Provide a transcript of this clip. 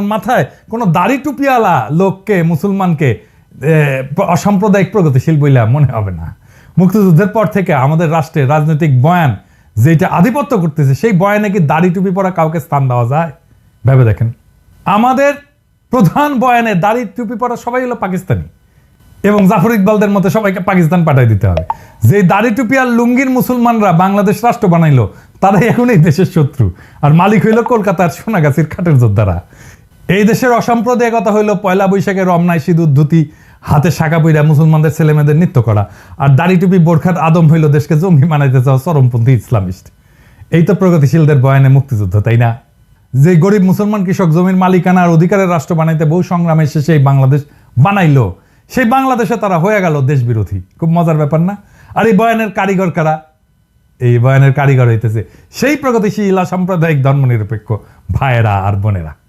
মাথায় কোনো দাড়ি টুপিওয়ালা লোককে, মুসলমানকে অসাম্প্রদায়িক প্রগতিশীল বইলা মনে হবে না। মুক্তিযুদ্ধের পর থেকে আমাদের রাষ্ট্রে রাজনৈতিক বয়ান যেটা আধিপত্য করতেছে, সেই বয়ানে কি দাড়ি টুপি পরা কাউকে স্থান দেওয়া যায়? ভেবে দেখেন। আমাদের প্রধান বয়ানে দাড়ি টুপি পরা সবাই হলো পাকিস্তানি। এবং জাফর ইকবালদের মতো সবাইকে পাকিস্তান পাঠিয়ে দিতে হবে। যে দাড়ি টুপি আর লুঙ্গির মুসলমানরা বাংলাদেশ রাষ্ট্র বানাইলো, তারাই এখন এই দেশের শত্রু। আর মালিক হইল কলকাতার সোনাগাছির খাটের যোদ্ধারা। এই দেশের অসাম্প্রদায়িকতা হইল পয়লা বৈশাখে রমনায় সিঁদুর, ধুতি, হাতে শাখা পইরা মুসলমানদের ছেলেমেয়েদের নৃত্য করা। আর দাড়ি টুপি, বোরখাত আদম হইল দেশকে জঙ্গি মানাইতে চাও চরমপন্থী ইসলামিস্ট। এই তো প্রগতিশীলদের বয়ানে মুক্তিযুদ্ধ, তাই না? যে গরিব মুসলমান কৃষক জমির মালিকানা আর অধিকারের রাষ্ট্র বানাইতে বহু সংগ্রামে শেষে এই বাংলাদেশ বানাইল। সেই বাংলাদেশে তারা হয়ে গেল দেশ বিরোধী খুব মজার ব্যাপার না? আর এই বয়ানের কারিগর কারা? এই বয়ানের কারিগর হইতেছে সেই প্রগতিশীল সাম্প্রদায়িক ধর্মনিরপেক্ষ ভাইয়েরা আর বোনেরা।